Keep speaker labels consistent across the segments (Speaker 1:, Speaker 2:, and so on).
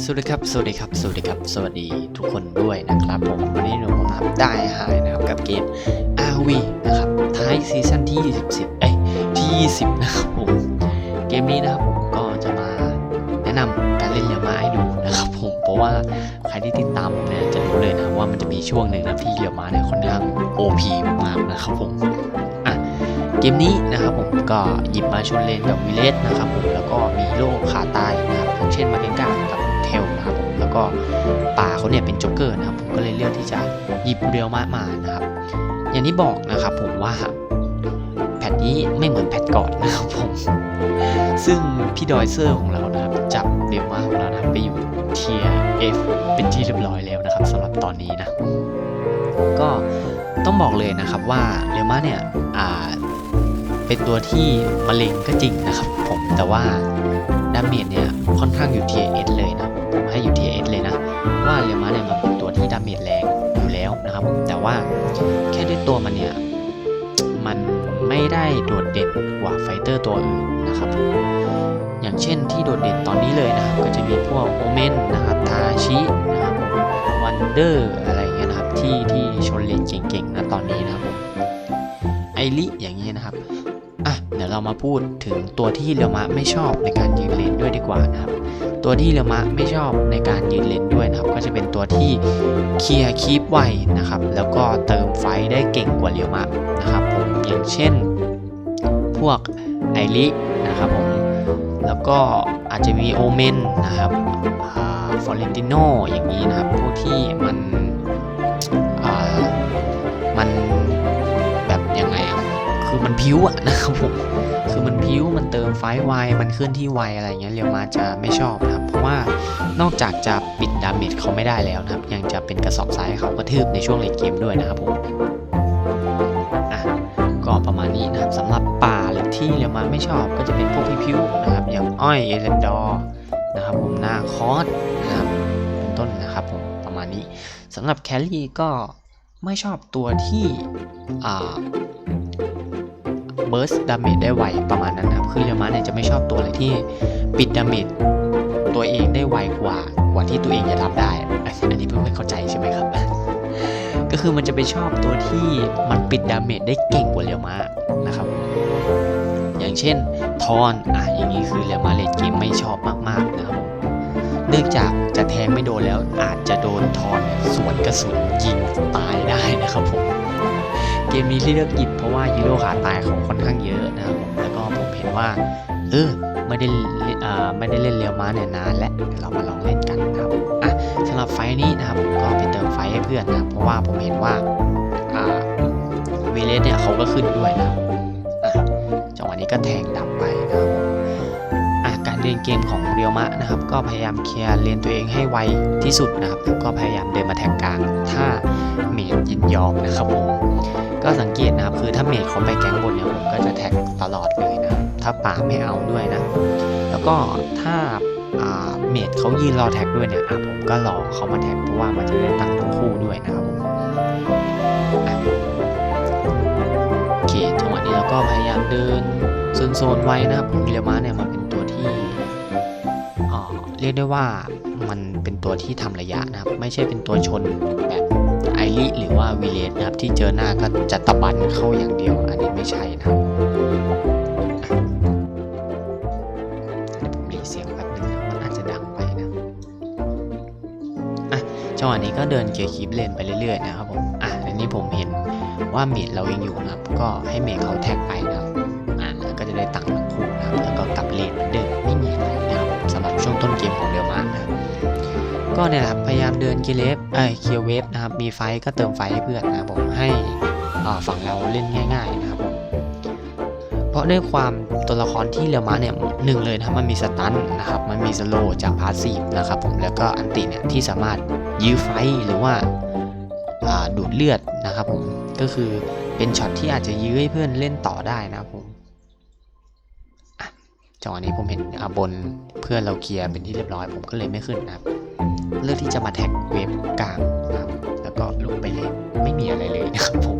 Speaker 1: สวัสดีครับ สวัสดีครับ สวัสดีครับ สวัสดีทุกคนด้วยนะครับผมวันนี้เราผมทำได้หายนะครับกับเกม RV นะครับท้ายซีซั่นที่20เอ้ยที่ 20 นะครับผม เกมนี้นะครับผมก็จะมาแนะนำการเล่นเรือไม้ให้ดูนะครับผมเพราะว่าใครที่ติดตามเนี่ยจะรู้เลยนะว่ามันจะมีช่วงหนึ่งนะที่เรือม้าเนี่ยค่อนข้าง OP มากๆนะครับผมอะเกมนี้นะครับผมก็หยิบมาชนเลนกับวิเลสนะครับผมแล้วก็มีโล่ขาตา ก็ป่าเขาเนี่ยเป็นโจ๊กเกอร์นะครับผมก็เลยเลือกที่จะหยิบเรียวมามานะครับ อย่างที่บอกนะครับผมว่าแพทนี้ไม่เหมือนแพทก่อนนะครับผม ซึ่งพี่ดอยเซอร์ของเรานะครับจับเรียวมาของเรานะครับไปอยู่เทีย F เป็นที่เรียบร้อยแล้วนะครับสำหรับตอนนี้นะ ก็ต้องบอกเลยนะครับว่าเรียวมาเนี่ยอ่าเป็นตัวที่มะเร็งก็จริงนะครับผมแต่ว่าดาเมจเนี่ยค่อนข้างอยู่ tier S เลยนะ ผมให้อยู่ tier S เลยนะ ว่าเรียมาเนี่ยมันเป็นตัวที่ดาเมจแรงอยู่แล้วนะครับผมแต่ว่าแค่ด้วยตัวมันเนี่ย มันไม่ได้โดดเด่นกว่าไฟเตอร์ตัวอื่นนะครับ อย่างเช่นที่โดดเด่นตอนนี้เลยนะครับ ก็จะมีพวกโอเมนนะครับทาชินะครับวันเดอร์อะไรเงี้ยนะครับที่ที่ชนเลนเก่งๆนะตอนนี้นะครับผมไอริอย่างเงี้ยนะครับอะเดี๋ยวเรามาพูดถึงตัวที่เรียวมะไม่ชอบในการยืนเลนด้วยดีกว่านะครับ ตัวที่เรียมะไม่ชอบในการยืนเลนด้วยนะครับ ก็จะเป็นตัวที่เคลียร์คีปไวนะครับ แล้วก็เติมไฟได้เก่งกว่าเรียวมะนะครับผมอย่างเช่น พวกไอรินะครับผมแล้วก็อาจจะมีโอเมนนะครับฟอเรนติโนอย่างนี้นะครับ พวกที่มัน มันพิ้วอะนะครับผมคือมันพิ้วมันเติมไฟไวมันเคลื่อนที่ไวอะไรเงี้ยเรียวมาจะไม่ชอบนะครับ เพราะว่านอกจากจะปิดดาเมจเขาไม่ได้แล้วนะครับ ยังจะเป็นกระสอบทรายเขากระทืบในช่วงเลนเกมด้วยนะครับผมอะก็ประมาณนี้นะครับสำหรับป่าหรือที่เรียวมาไม่ชอบก็จะเป็นพวกพิ้วๆนะครับ อย่างอ้อยเอเลนดอร์นะครับผมนาคอสนะครับเป็นต้นนะครับผมประมาณนี้สำหรับแคลรี่ก็ไม่ชอบตัวที่อ่า เบิร์สดาเมจได้ไวประมาณนั้นนะครับ คือเรียมาเนี่ยจะไม่ชอบตัวอะไรที่ปิดดาเมจตัวเองได้ไวกว่ากว่าที่ตัวเองจะทำได้ อันนี้เพิ่งไม่เข้าใจใช่ไหมครับ ก็คือมันจะไปชอบตัวที่มันปิดดาเมจได้เก่งกว่าเรียวมานะครับ อย่างเช่นทอนอะอย่างนี้คือเรียวมาเลดเกมไม่ชอบมากๆนะครับเนื่องจากจะแทงไม่โดนแล้วอาจจะโดนทอนเนี่ยสวนกระสุนยิงตายได้นะครับผม เกมนี้ที่เลือกหยิบเพราะว่าฮีโร่ขาตายเขาค่อนข้างเยอะนะครับผมแล้วก็ผมเห็นว่าเออไม่ได้เอ่อไม่ได้เล่นเรียวม้าเนี่ยนานและเรามาลองเล่นกันนะครับอะสำหรับไฟนี้นะครับผมก็ไปเติมไฟให้เพื่อนนะครับเพราะว่าผมเห็นว่าอ่าวีเลสเนี่ยเขาก็ขึ้นด้วยนะอะจังหวะนี้ก็แทงดับ เล่นเกมของเรียวมะนะครับ ก็พยายามเคลียร์เลนตัวเองให้ไวที่สุดนะครับแล้วก็พยายามเดินมาแทงกลาง ถ้าเมจยินยอมนะครับผมก็สังเกตนะครับคือถ้าเมจเขาไปแก๊งบนเนี่ยผมก็จะแท็กตลอดเลยนะถ้าป่าไม่เอาด้วยนะ แล้วก็ถ้าเมจเขายืนรอแท็กด้วยเนี่ยผมก็รอเขามาแท็กเพราะว่ามันจะได้ตังค์ทั้งคู่ด้วยนะครับโอเคจังหวะนี้เราก็พยายามเดินโซนๆไว้นะครับผมเรียวม้าเนี่ย เรียกได้ว่ามันเป็นตัวที่ทำระยะนะครับ ไม่ใช่เป็นตัวชนแบบไอริหรือว่าวีเลสนะครับ ที่เจอหน้าก็จะตะบันเข้าอย่างเดียว อันนี้ไม่ใช่นะครับเดี๋ยวผมรีเสียงแป๊บนึงมันอาจจะดังไปนะอะจังหวะนี้ก็เดินเกียร์คีบเลนไปเรื่อยๆนะครับผมอะอันนี้ผมเห็นว่าเมดเรายังอยู่นะครับ ก็ให้เมดเขาแท็กไปนะครับอะแล้วก็จะได้ตังค์ทั้งคู่นะครับแล้วก็กลับเลนเหมือนเดิม ก็เนี่ยนะครับพยายามเดินกีเลฟเอ้ยเคียวเวฟนะครับมีไฟก็เติมไฟให้เพื่อนนะครับผมให้ฝั่งเราเล่นง่าย ๆนะครับผมเพราะด้วยความตัวละครที่เรียวมาเนี่ยหนึ่งเลยนะครับมันมีสตันนะครับมันมีสโลจากพาสซีฟนะครับผมแล้วก็อันติเนี่ยที่สามารถยื้อไฟหรือว่าาดูดเลือดนะครับผมก็คือเป็นช็อตที่อาจจะยื้อให้เพื่อนเล่นต่อได้นะครับผมจังหวะนี้ผมเห็นอาบนเพื่อนเราเคลียร์เป็นที่เรียบร้อยผมก็เลยไม่ขึ้นนะครับ เลือกที่จะมาแท็กเวฟกลางนะครับแล้วก็ลงไปเลยไม่มีอะไรเลยนะครับผม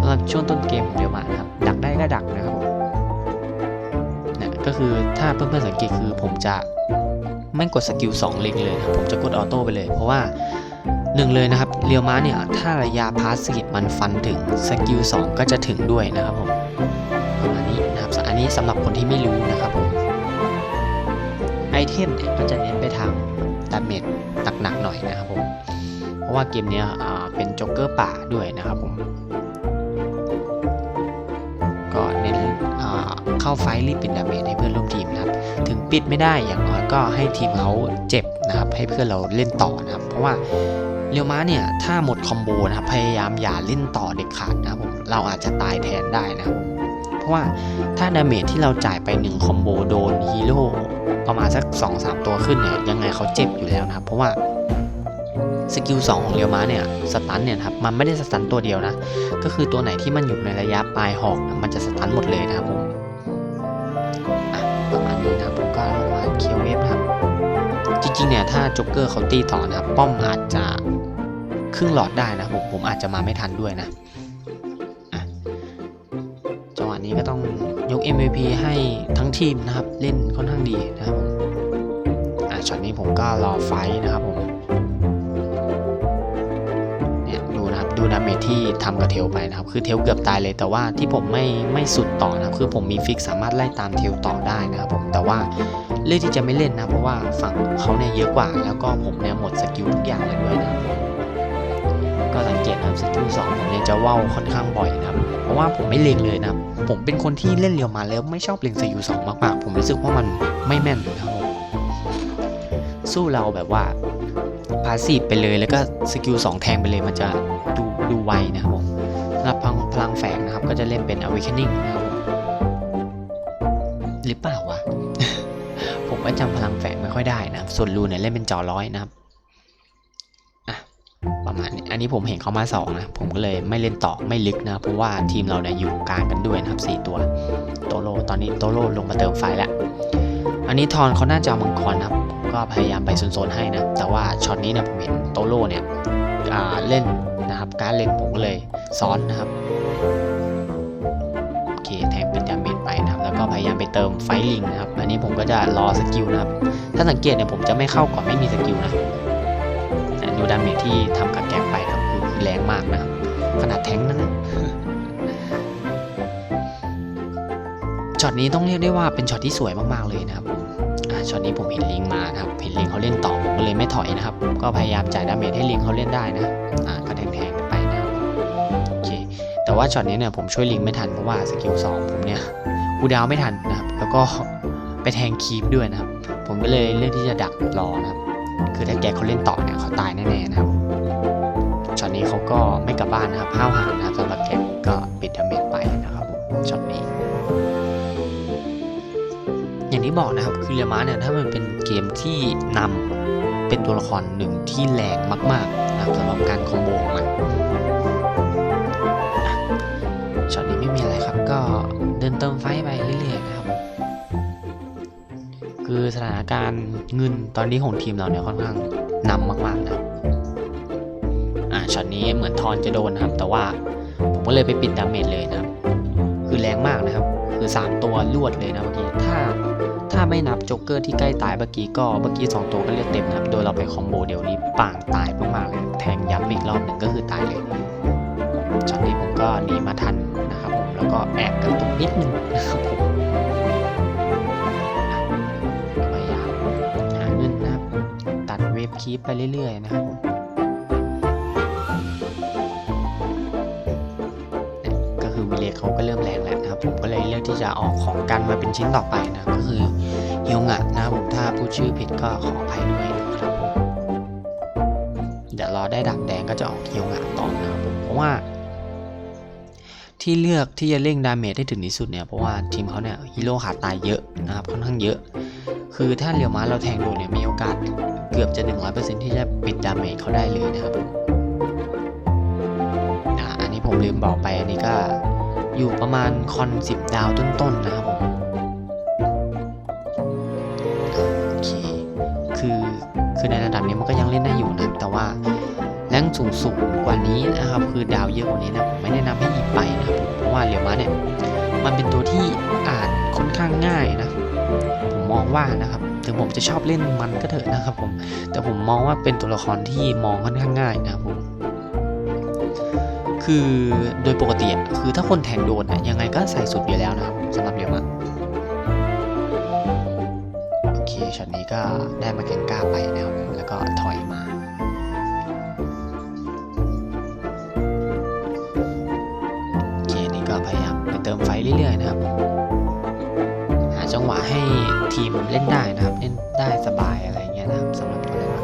Speaker 1: สำหรับช่วงต้นเกมเรียวมานะครับดักได้ก็ดักนะครับผมเนี่ยก็คือถ้าเพื่อนๆสังเกตคือผมจะไม่กดสกิล2เล็งเลยนะผมจะกดออโต้ไปเลย เพราะว่าหนึ่งเลยนะครับเรียวม้าเนี่ยถ้าระยะพาสซีฟมันฟันถึงสกิล2ก็จะถึงด้วยนะครับผมประมาณนี้นะครับอันนี้สำหรับคนที่ไม่รู้นะครับผมไอเทมเนี่ยก็จะเน้นไปทาง ดาเมจหนักๆหน่อยนะครับผมเพราะว่าเกมนี้เป็นจ็อกเกอร์ป่าด้วยนะครับผมก็เน้นเข้าไฟรีบปิดดาเมจให้เพื่อนร่วมทีมนะครับ ถึงปิดไม่ได้อย่างน้อยก็ให้ทีมเขาเจ็บนะครับ ให้เพื่อนเราเล่นต่อนะครับ เพราะว่าเรียวม้าเนี่ยถ้าหมดคอมโบนะครับพยายามอย่าเล่นต่อเด็ดขาดนะครับผมเราอาจจะตายแทนได้นะครับเพราะว่าถ้าดาเมจที่เราจ่ายไป1คอมโบโดนฮีโร่ ประมาณสัก 2-3 ตัวขึ้นเนี่ยยังไงเขาเจ็บอยู่แล้วนะครับ เพราะว่าสกิล2ของเรียวม้าเนี่ยสตันเนี่ยครับมันไม่ได้สตันตัวเดียวนะ ก็คือตัวไหนที่มันอยู่ในระยะปลายหอกมันจะสตันหมดเลยนะครับผมประมาณนี้นะครับผมก็ลงมาเคียวเวฟครับ จริงๆเนี่ยถ้าจ็อกเกอร์เขาตีต่อนะป้อมอาจจะครึ่งหลอดได้นะผมผมอาจจะมาไม่ทันด้วยนะ MVP ให้ทั้งทีมนะครับเล่นค่อนข้างดีนะครับผมอะช็อตนี้ผมก็รอไฟนะครับผมเนี่ยดูนะครับดูดาเมจที่ทำกับเทลไปนะครับ คือเทลเกือบตายเลยแต่ว่าที่ผมไม่ไม่สุดต่อนะครับ คือผมมีฟิกสามารถไล่ตามเทลต่อได้นะครับผมแต่ว่าเลือกที่จะไม่เล่นนะเพราะว่าฝั่งเขาเนี่ยเยอะกว่า แล้วก็ผมเนี่ยหมดสกิลทุกอย่างเลยด้วยนะครับ ก็สังเกตนะครับสกิลสองผมเนี่ยจะว่าวค่อนข้างบ่อยนะครับ เพราะว่าผมไม่เล็งเลยนะครับ ผมเป็นคนที่เล่นเรียวมาแล้วไม่ชอบเล็งสกิลสองมากๆ ผมรู้สึกว่ามันไม่แม่นนะครับผมสู้เราแบบว่าพาสซีฟไปเลยแล้วก็สกิล2แทงไปเลยมันจะดูดูไวนะครับผมสำหรับพลังพลังแฝงนะครับ ก็จะเล่นเป็น Awakening นะครับผมหรือเปล่าวะ ผมก็จำพลังแฝงไม่ค่อยได้นะ ส่วนรูเนี่ยเล่นเป็นจอร้อยนะครับ ประมาณนี้อันนี้ผมเห็นเขามาสองนะผมก็เลยไม่เล่นต่อไม่ลึกนะเพราะว่าทีมเราเนี่ยอยู่กลางกันด้วยนะครับสี่ตัวโตโลตอนนี้โตโลลงมาเติมไฟแล้วอันนี้ทอนเขาน่าจะมังกรนะครับก็พยายามไปโซนๆให้นะแต่ว่าช็อตนี้เนี่ยผมเห็นโตโรเนี่ยเล่นนะครับการเล่นผมก็เลยซ้อนนะครับโอเคแทงเป็นดาเมจไปนะครับแล้วก็พยายามไปเติมไฟลิงนะครับอันนี้ผมก็จะรอสกิลนะครับถ้าสังเกตเนี่ยผมจะไม่เข้าก่อนไม่มีสกิลนะ ดูดาเมจที่ทำกับแกงไปนะครับคือแรงมากนะครับ ขนาดแทงนั้นนะช็อตนี้ต้องเรียกได้ว่าเป็นช็อตที่สวยมากๆเลยนะครับช็อตนี้ผมเห็นลิงมานะครับ เห็นลิงเขาเล่นต่อผมก็เลยไม่ถอยนะครับ ก็พยายามจ่ายดาเมจให้ลิงเขาเล่นได้นะอ่าก็แทงๆไปนะครับโอเคแต่ว่าช็อตนี้เนี่ยผมช่วยลิงไม่ทันเพราะว่าสกิลสองผมเนี่ยกูดาวไม่ทันนะครับ แล้วก็ไปแทงคีปด้วยนะครับ ผมก็เลยเลือกที่จะดักรอนะครับ คือถ้าแกเขาเล่นต่อเนี่ยเขาตายแน่ๆนะครับช็อตนี้เขาก็ไม่กลับบ้านนะครับห้าวหาญนะครับสำหรับแกก็ปิดดาเมจไปนะครับช็อตนี้ อย่างที่บอกนะครับคือเรียม้าเนี่ยถ้ามันเป็นเกมที่นำเป็นตัวละครหนึ่งที่แรงมากๆนะครับสำหรับการคอมโบของมันะช็อตนี้ไม่มีอะไรครับก็เดินเติมไฟไปเรื่อยๆนะ คือสถานการณ์เงินตอนนี้ของทีมเราเนี่ยค่อนข้างนำมากๆนะครับอะช็อตนี้เหมือนทอนจะโดนนะครับ แต่ว่าผมก็เลยไปปิดดาเมจเลยนะครับ คือแรงมากนะครับ คือ 3 ตัวรวดเลยนะเมื่อกี้ถ้าถ้าไม่นับโจ๊กเกอร์ที่ใกล้ตายเมื่อกี้ก็เมื่อกี้ 2 ตัวก็เลือดเต็มนะครับ โดยเราไปคอมโบเดี๋ยวนี้ป่างตายมากๆเลยแทงย้ำอีกรอบหนึ่งก็คือตายเลยช็อตนี้ผมก็หนีมาทันนะครับผมแล้วก็แอบกระตุกนิดนึงนะครับผม คีปไปเรื่อย ๆ นะครับผมก็คือวิเลเขาก็เริ่มแรงแล้วนะครับผมก็เลยเลือกที่จะออกของกันมาเป็นชิ้นต่อไปนะ ก็คือเฮียงะนะครับผมถ้าพูดชื่อผิดก็ขออภัยด้วยนะครับผมเดี๋ยวรอได้ดักแดงก็จะออกเฮียงะต่อนะครับผมเพราะว่าที่เลือกที่จะเร่งดาเมจได้ถึงที่สุดเนี่ยเพราะว่าทีมเขาเนี่ยฮีโร่ขาดตายเยอะนะครับค่อนข้างเยอะ คือถ้าเรียวมาเราแทงโดนเนี่ยมีโอกาส กือบจะ 100%ที่จะปิดดาเมจเขาได้เลยนะครับผมอันนี้ผมลืมบอกไปอันนี้ก็อยู่ประมาณคอน10 ดาวต้นๆนะครับผมโอเคคือคือในระดับนี้มันก็ยังเล่นได้อยู่นะแต่ว่าแรงสูงสูงกว่านี้นะครับ คือดาวเยอะกว่านี้นะผมไม่แนะนำให้หยิบไปนะครับผมเพราะว่าเหลียวมาเนี่ยมันเป็นตัวที่อ่านค่อนข้างง่ายนะ ผมมองว่านะครับ ถึงผมจะชอบเล่นมันก็เถอะนะครับผม แต่ผมมองว่าเป็นตัวละครที่มองค่อนข้างง่ายนะครับผม คือโดยปกติอะคือถ้าคนแทงโดนอะยังไงก็ใส่สุดอยู่แล้วนะครับสำหรับเรียวมะโอเคช็อตนี้ก็ได้มาแกงก้าไปนะครับแล้วก็ถอยมาโอเคนี่ก็พยายามไปเติมไฟเรื่อยๆนะครับ จังหวะให้ทีมเล่นได้นะครับเล่นได้สบายอะไรเงี้ยนะครับสำหรับตัวเล่นว่า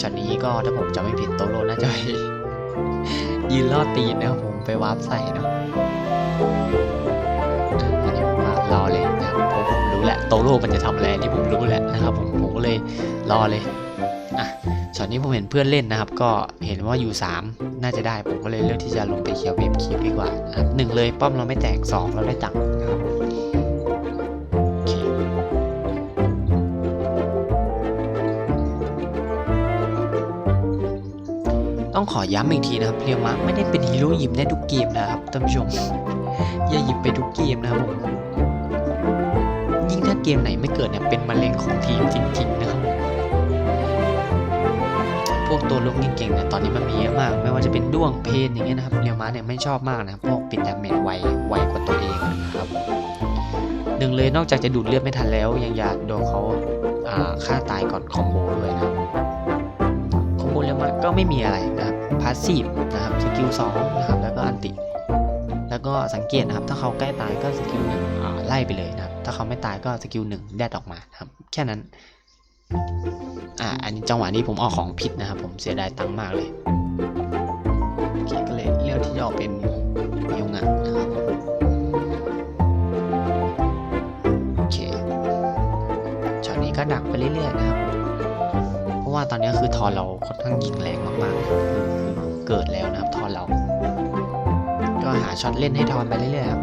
Speaker 1: ช็อตนี้ก็ถ้าผมจำไม่ผิดโตโรน่าจะไปยืนลอดตีนนะครับผมไปวาร์ปใส่เนาะอันนี้ผมว่ารอเลยนะครับเพราะผมรู้แหละโตโรมันจะทำอะไรนี่ผมรู้แหละนะครับผมผมก็เลยรอเลยอะช็อตนี้ผมเห็นเพื่อนเล่นนะครับ ก็เห็นว่าอยู่ 3 น่าจะได้ผมก็เลยเลือกที่จะลงไปเคลียร์เวฟคีปดีกว่านะครับหนึ่งเลยป้อมเราไม่แตกสองเราได้ตังค์นะครับ ต้องขอย้ำอีกทีนะครับเรียวมะไม่ได้เป็นฮีโร่หยิบได้ทุกเกมนะครับท่านผู้ชม อย่าหยิบไปทุกเกมนะครับผมยิ่งถ้าเกมไหนไม่เกิดเนี่ยเป็นมะเร็งของทีมจริงๆนะครับพวกตัวลุกเก่งๆเนี่ยตอนนี้มันมีเยอะมาก ไม่ว่าจะเป็นด้วงเพนอย่างเงี้ยนะครับเรียวมะเนี่ยไม่ชอบมากนะครับพวกปิดดาเมจไวไวกว่าตัวเองนะครับหนึ่งเลยนอกจากจะดูดเลือดไม่ทันแล้วยังอยากโดนเขาฆ่าตายก่อนคอมโบด้วยนะครับคอมโบเรียวมันก็ไม่มีอะไรนะครับ พาสซีฟนะครับสกิลสองนะครับแล้วก็อันติ แล้วก็สังเกตนะครับถ้าเขาใกล้ตายก็สกิลหนึ่งไล่ไปเลยนะครับถ้าเขาไม่ตายก็สกิลหนึ่งแดดออกมาครับแค่นั้นอ่าอันนี้จังหวะนี้ผมออกของผิดนะครับ ผมเสียดายตังค์มากเลยโอเคก็เลยเลือกที่จะออกเป็นมิวงะนะครับโอเคช็อตนี้ก็ดักไปเรื่อยๆนะครับ ตอนนี้คือทอนเราค่อนข้างยิงแรงมากๆคือเกิดแล้วนะครับทอนเรา ก็หาช็อตเล่นให้ทอนไปเรื่อยๆครับ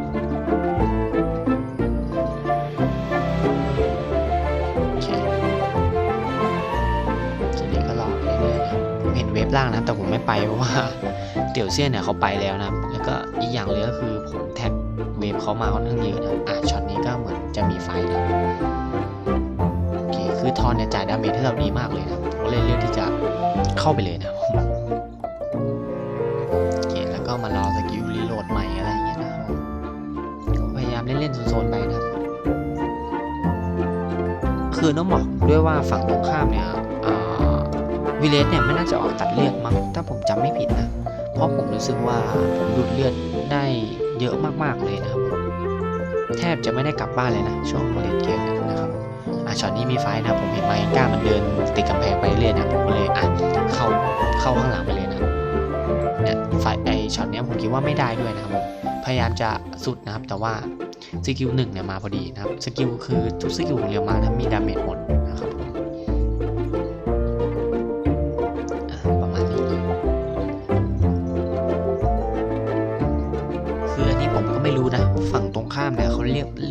Speaker 1: โอเคทีนี้ก็รอเรื่อยๆผมเห็นเว็บล่างนะแต่ผมไม่ไปเพราะว่าเตี่ยวเซียนเนี่ยเขาไปแล้วนะแล้วก็อีกอย่างเลยก็คือผมแท็กเวฟเขามาค่อนข้างเยอะนะอะช็อตนี้ก็เหมือนจะมีไฟนะครับโอเคคือทอนเนี่ยจ่ายดาเมจให้เราดีมากเลยนะ เลยเลือกที่จะเข้าไปเลยนะโอเคแล้วก็มารอสกิลรีโหลดใหม่อะไรอย่างเงี้ยนะผมพยายามเล่นๆโซนๆไปนะคือต้องบอกด้วยว่าฝั่งตรงข้ามเนี่ยวิเลสเนี่ยไม่น่าจะออกตัดเลือดมั้งถ้าผมจำไม่ผิดนะ เพราะผมรู้สึกว่าผมดูดเลือดได้เยอะมากๆเลยนะครับ แทบจะไม่ได้กลับบ้านเลยนะ ช่วงเล่นเกมเนี่ยนะ อะช็อตนี้มีไฟนะผมเห็นไมก้ามันเดินติดกำแพงไปเรื่อยนะผมก็เลยอะเข้าเข้าข้างหลังไปเลยนะเนี่ยไฟไอช็อตเนี้ยผมคิดว่าไม่ได้ด้วยนะครับผมพยายามจะสุดนะครับแต่ว่าสกิลหนึ่งเนี่ยมาพอดีนะครับสกิลคือทุกสกิลของเรียวมานะมีดาเมจหมด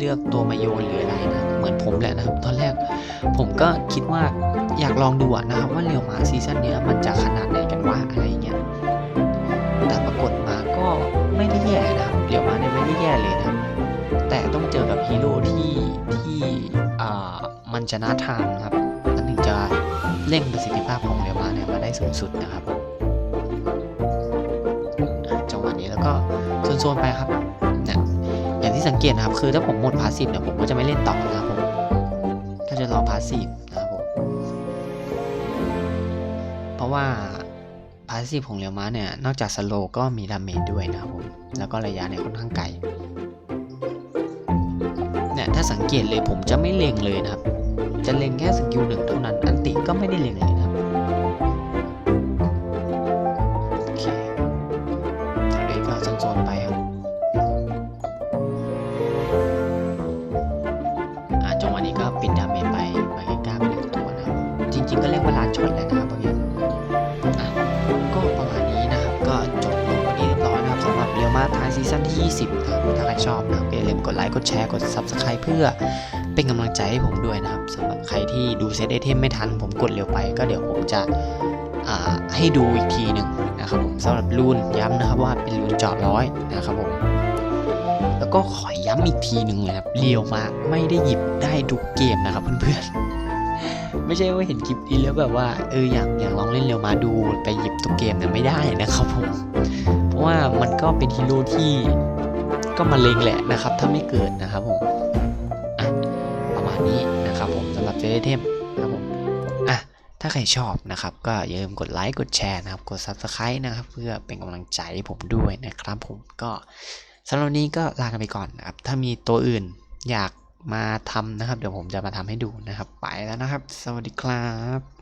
Speaker 1: เลือกตัวมาโยนหรืออะไรนะเหมือนผมแหละนะครับ ตอนแรกผมก็คิดว่าอยากลองดูนะครับว่าเรียวมาซีซั่นนี้มันจะขนาดไหนกันวะอะไรเงี้ยแต่ปรากฏมาก็ไม่ได้แย่นะครับเรียวมาเนี่ยไม่ได้แย่เลยนะแต่ต้องเจอกับฮีโร่ที่ที่อ่ามันชนะทางนะครับมันถึงจะเร่งประสิทธิภาพของเรียวมาเนี่ยมาได้สูงสุดนะครับจังหวะนี้แล้วก็โซนๆไปครับ ที่สังเกตนะครับ คือถ้าผมหมดพาสซีฟเนี่ยผมก็จะไม่เล่นต่อนะครับผมก็จะรอพาสซีฟนะครับผมเพราะว่าพาสซีฟของเรียวม้าเนี่ยนอกจากสโลก็มีดาเมจด้วยนะครับผมแล้วก็ระยะเนี่ยค่อนข้างไกลเนี่ยถ้าสังเกตเลยผมจะไม่เล็งเลยนะครับ จะเล็งแค่สกิลหนึ่งเท่านั้นอันติก็ไม่ได้เล็งเลย มาท้ายซีซั่นที่ 20นะครับถ้าใครชอบนะครับอย่าลืมกดไลค์กดแชร์กด Subscribe เพื่อเป็นกำลังใจให้ผมด้วยนะครับสำหรับใครที่ดูเซตไอเทมไม่ทัน ผมกดเร็วไป ก็เดี๋ยวผมจะให้ดูอีกทีหนึ่งนะครับผมสำหรับรูนย้ำนะครับว่าเป็นรูนเจาะร้อยนะครับผมแล้วก็ขอย้ำอีกทีหนึ่งเลยครับเรียวมาไม่ได้หยิบได้ทุกเกมนะครับเพื่อนๆไม่ใช่ว่าเห็นคลิปนี้แล้วแบบว่าเอออย่างอย่างลองเล่นเรียวมาดูไปหยิบทุกเกมเนี่ยไม่ได้นะครับผม ว่ามันก็เป็นฮีโร่ที่ก็มาเลงแหละนะครับ ถ้าไม่เกิดนะครับผมอะประมาณนี้นะครับผมสำหรับเจเทมนะครับผมอะถ้าใครชอบนะครับ ก็อย่าลืมกดไลค์กดแชร์นะครับ กด Subscribe นะครับ เพื่อเป็นกำลังใจผมด้วยนะครับ ผมก็สำหรับนนี้ก็ลากันไปก่อนนะครับ ถ้ามีตัวอื่นอยากมาทำนะครับ เดี๋ยวผมจะมาทำให้ดูนะครับ ไปแล้วนะครับ สวัสดีครับ